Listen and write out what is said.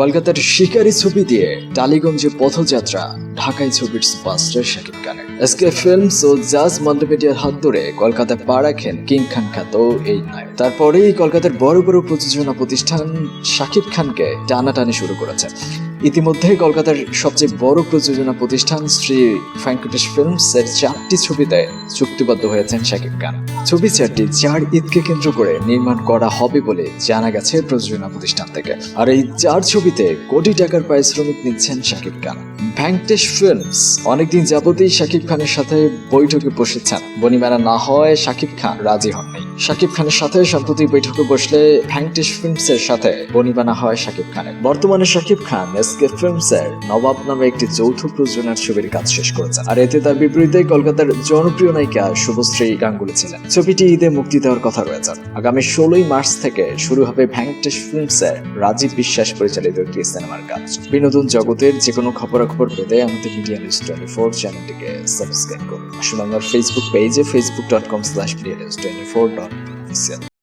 কলকাতার শিকারি ছবি দিয়ে টালিগঞ্জে পথযাত্রা, ঢাকায় ছবির superstar Shakib Khan SK films ও জাজ মাল্টিমিডিয়ার হাত ধরে কলকাতায় পা রাখেন কিং খান খ্যাত এই নায়ক। তারপরেই কলকাতার বড় বড় প্রযোজনা প্রতিষ্ঠান শাকিব খানকে টানাটানি শুরু করেছে। ইতিমধ্যে কলকাতার সবচেয়ে বড় প্রযোজনা প্রতিষ্ঠান শ্রী ভেঙ্কটেশ ফিল্মস এর চারটি ছবিতে চুক্তিবদ্ধ হয়েছেন শাকিব খান। ছবি চারটি চার ঈদকে কেন্দ্র করে নির্মাণ করা হবে বলে জানা গেছে প্রযোজনা প্রতিষ্ঠান থেকে। আর এই চার ছবিতে কোটি টাকার পারিশ্রমিক নিচ্ছেন শাকিব খান। ভেঙ্কটেশ ফিল্মস অনেকদিন যাবতেই শাকিব খানের সাথে বৈঠকে বসেছেন। বনিমেলা না হয় শাকিব খান রাজি হননি। শাকিব খানের সাথে সম্প্রতি বৈঠকে বসলে ভেঙ্কটেশ ফিল্মস এর সাথে বনিবানা হয় শাকিব খানের। বর্তমানে শাকিব খান এসকে ফিল্মস এর নবাব নামে একটি যৌথ প্রযোজনার ছবির কাজ শেষ করেছেন। আর এতে তার বিপরীতে কলকাতার জনপ্রিয় নায়িকা শুভশ্রী গাঙ্গুলি ছিলেন। ছবিটি ঈদে মুক্তি দেওয়ার কথা রয়েছে। আগামী ষোলোই মার্চ থেকে শুরু হবে ভেঙ্কটেশ ফিল্মস এর রাজীব বিশ্বাস পরিচালিত একটি সিনেমার কাজ। বিনোদন জগতের যে কোনো খবরাখবর পেতে আমাদের মিডিয়া নিউজ টোয়েন্টি ফোর চ্যানেলটিকে সাবস্ক্রাইব করুন। আসলে আমার ফেসবুক পেজে Facebook dot com slash media news twenty four dot 80.